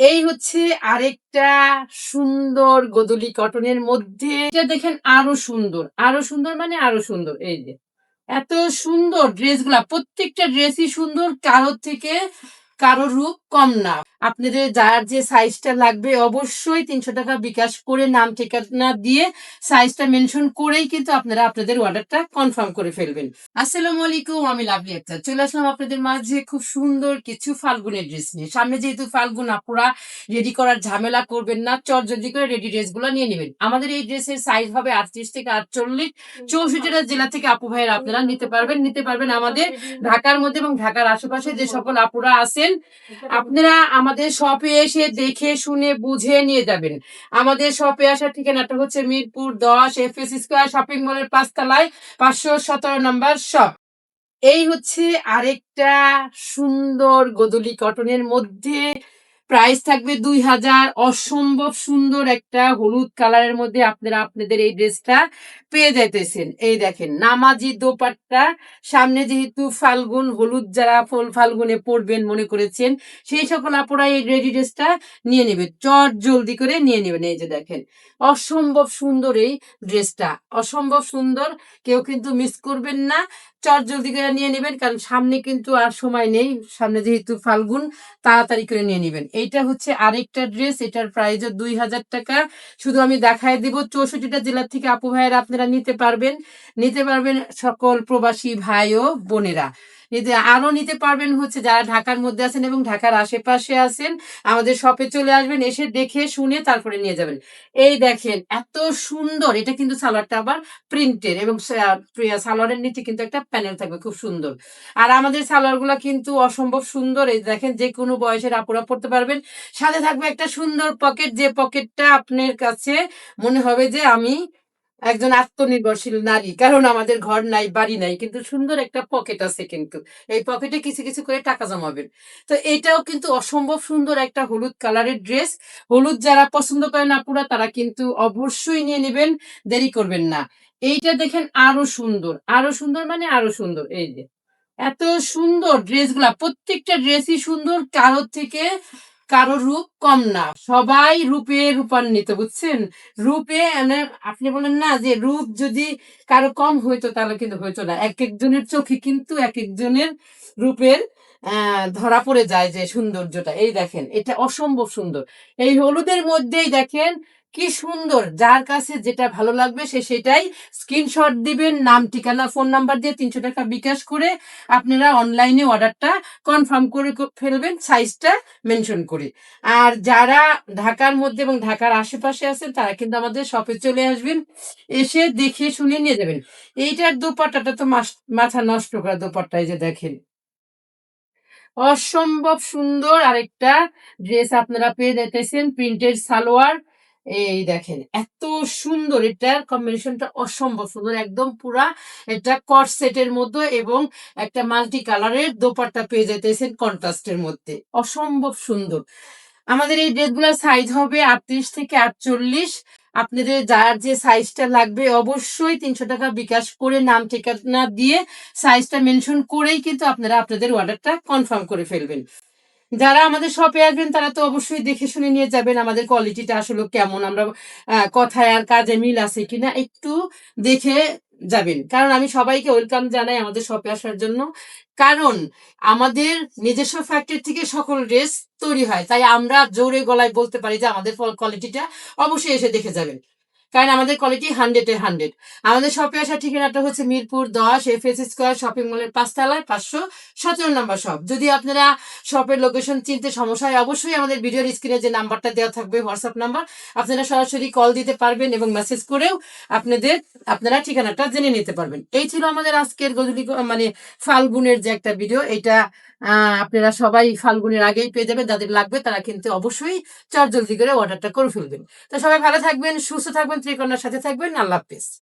এই হচ্ছে আরেকটা সুন্দর গোদলি কটনের মধ্যে। এটা দেখেন আরও সুন্দর। আরও সুন্দর মানে আরও সুন্দর, এই যে। এত সুন্দর ড্রেসগুলা প্রত্যেকটা ড্রেসই সুন্দর, কারোর থেকে কারোর রূপ কম না। আপনাদের যার যে সাইজটা লাগবে, অবশ্যই তিনশো টাকা বিকাশ করে নাম ঠিকানা দিয়ে সাইজটা মেনশন করেই কিন্তু আপনারা আপনাদের অর্ডারটা কনফার্ম করে ফেলবেন। আসসালামু আলাইকুম, আমি লাভলি আক্তার। চলে আসলাম আপনাদের মাঝে খুব সুন্দর কিছু ফাল্গুনের ড্রেস নিয়ে। সামনে যেহেতু ফাল্গুন, আপুরা রেডি করার ঝামেলা করবেন না, চট জলদি করে রেডি ড্রেসগুলো নিয়ে নেবেন। আমাদের এই ড্রেসের সাইজ হবে আটত্রিশ থেকে আটচল্লিশ। চৌষট্টিটা জেলা থেকে আপু ভাইয়ের আপনারা নিতে পারবেন। নিতে পারবেন আমাদের ঢাকার মধ্যে এবং ঢাকার আশেপাশে যে সকল আপুরা আছেন আপনারা আমাদের শপে এসে দেখে, শুনে, বুঝে নিয়ে যাবেন। আমাদের শপে আসার ঠিকানাটা হচ্ছে মিরপুর দশ এফ এস স্কোয়ার শপিং মলের পাঁচতলায় পাঁচশো সতেরো নম্বর শপ এই হচ্ছে আরেকটা সুন্দর গদলি কটনের মধ্যে প্রাইস থাকবে দুই হাজার। অসম্ভব সুন্দর একটা হলুদ কালারের মধ্যে আপনারা আপনাদের এই ড্রেসটা পেয়ে যাইতেছেন। এই দেখেন, নামাজি দোপাট্টা। সামনে যেহেতু ফাল্গুন, হলুদ যারা ফল ফাল্গুনে পড়বেন মনে করেছেন, সেই সকল আপুরা এই রেডি ড্রেসটা নিয়ে নেবে। চট জলদি করে নিয়ে নেবেন। এই যে দেখেন, অসম্ভব সুন্দর এই ড্রেসটা। অসম্ভব সুন্দর, কেউ কিন্তু মিস করবেন না। চট জলদি করে নিয়ে নেবেন, কারণ সামনে কিন্তু আর সময় নেই। সামনে যেহেতু ফাল্গুন, তাড়াতাড়ি করে নিয়ে নেবেন। এইটা হচ্ছে আরেকটা ড্রেস এটার প্রাইস দুই হাজার টাকা। শুধু আমি দেখায় দিব, চৌষট্টিটা জেলার থেকে আপু ভাইয়েরা আপনারা নিতে পারবেন। নিতে পারবেন সকল প্রবাসী ভাই ও বোনেরা। নিতে আরও নিতে পারবেন হচ্ছে যারা ঢাকার মধ্যে আছেন এবং ঢাকার আশেপাশে আছেন, আমাদের শপে চলে আসবেন, এসে দেখে শুনে তারপরে নিয়ে যাবেন। এই দেখেন, এত সুন্দর, এটা কিন্তু সালোয়ারটা আবার প্রিন্টের এবং সালোয়ারের নিচে কিন্তু একটা প্যানেল থাকবে, খুব সুন্দর। আর আমাদের সালোয়ারগুলা কিন্তু অসম্ভব সুন্দর, এই দেখেন, যে কোনো বয়সের আপুরা পড়তে পারবেন। সাথে থাকবে একটা সুন্দর পকেট যে পকেটটা আপনার কাছে মনে হবে যে আমি একজন আত্মনির্ভরশীল নারী, কারণ আমাদের ঘর নাই, বাড়ি নাই, কিন্তু সুন্দর একটা পকেট আছে কিন্তু। এই পকেটে কিছু কিছু করে টাকা জমাবেন। তো এটাও কিন্তু অসম্ভব সুন্দর একটা হলুদ কালারের ড্রেস হলুদ যারা পছন্দ করেন আপুরা, তারা কিন্তু অবশ্যই নিয়ে নেবেন, দেরি করবেন না। এইটা দেখেন আরও সুন্দর আরও সুন্দর মানে আরও সুন্দর, এই যে। এত সুন্দর ড্রেসগুলা প্রত্যেকটা ড্রেসই সুন্দর, কারোর থেকে কারও রূপ কম না। সবাই রূপে রূপান্বিত, বুঝছেন? রূপে আপনি বলেন না যে রূপ যদি কারও কম হইতো তাহলে কিন্তু হইতো না। এক একজনের চোখে কিন্তু এক একজনের রূপের ধরা পড়ে যায় যে সৌন্দর্যটা। এই দেখেন, এটা অসম্ভব সুন্দর। এই হলুদের মধ্যেই দেখেন কি সুন্দর। যার কাছে যেটা ভালো লাগবে সে সেটাই স্ক্রিনশট দিবেন, নাম, ঠিকানা ফোন নাম্বার দিয়ে তিনশো টাকা বিকাশ করে আপনারা অনলাইনে অর্ডারটা কনফার্ম করে ফেলবেন সাইজটা মেনশন করে। আর যারা ঢাকার মধ্যে এবং ঢাকার আশেপাশে আছেন, তারা কিন্তু আমাদের শপে চলে আসবেন, এসে দেখে শুনে নিয়ে যাবেন। এইটার দোপাট্টাটা তো মাথা নষ্ট করা দোপাট্টা, এই যে দেখেন। অসম্ভব সুন্দর আরেকটা ড্রেস আপনারা পেয়ে যেতেছেন প্রিন্টেড সালোয়ার। এই দেখেন, এত সুন্দর এটার কম্বিনেশনটা অসম্ভব সুন্দর, একদম পুরা এটা কট সেটের মধ্যে এবং একটা মাল্টি কালারের দোপাট্টা পেয়ে যেতেছেন কন্ট্রাস্টের মধ্যে, অসম্ভব সুন্দর। আমাদের এই ড্রেসগুলোর সাইজ হবে আটত্রিশ থেকে আটচল্লিশ, আপনাদের যার যে সাইজটা লাগবে অবশ্যই তিনশো টাকা বিকাশ করে নাম ঠিকানা দিয়ে সাইজটা মেনশন করেই কিন্তু আপনারা আপনাদের অর্ডারটা কনফার্ম করে ফেলবেন। যারা আমাদের শপে আসবেন, তারা তো অবশ্যই দেখে শুনে নিয়ে যাবেন আমাদের কোয়ালিটিটা আসলে কেমন, আমরা কথায় আর কাজে মিল আছে কিনা একটু দেখে যাবেন। কারণ আমি সবাইকে ওয়েলকাম জানাই আমাদের শপে আসার জন্য। কারণ আমাদের নিজস্ব ফ্যাক্টরি থেকে সকল ড্রেস তৈরি হয়, তাই আমরা জোরে গলায় বলতে পারি যে আমাদের কোয়ালিটিটা অবশ্যই এসে দেখে যাবেন। কারণ আমাদের কোয়ালিটি হান্ড্রেড এর হান্ড্রেড আমাদের শপে আসার ঠিকানাটা হচ্ছে মিরপুর দশ এফ এস স্কোয়ার শপিং মলের পাঁচতলায় পাঁচশো সতেরো নম্বর শপ যদি আপনারা শপের লোকেশন চিনতে সমস্যা হয়, অবশ্যই আমাদের ভিডিওর স্ক্রিনে যে নাম্বারটা দেওয়া থাকবে হোয়াটসঅ্যাপ নাম্বার আপনারা সরাসরি কল দিতে পারবেন এবং মেসেজ করেও আপনাদের, আপনারা ঠিকানাটা জেনে নিতে পারবেন। এই ছিল আমাদের আজকের গধূলি মানে ফাল্গুনের যে একটা ভিডিও এটা আপনারা সবাই ফাল্গুনের আগেই পেয়ে যাবেন, যাদের লাগবে তারা কিন্তু অবশ্যই চট জলদি করে অর্ডারটা করে ফেলবেন। তো সবাই ভালো থাকবেন, সুস্থ থাকবেন ত্রিকন্যার সাথে থাকবেন আল্লাহ হাফিজ।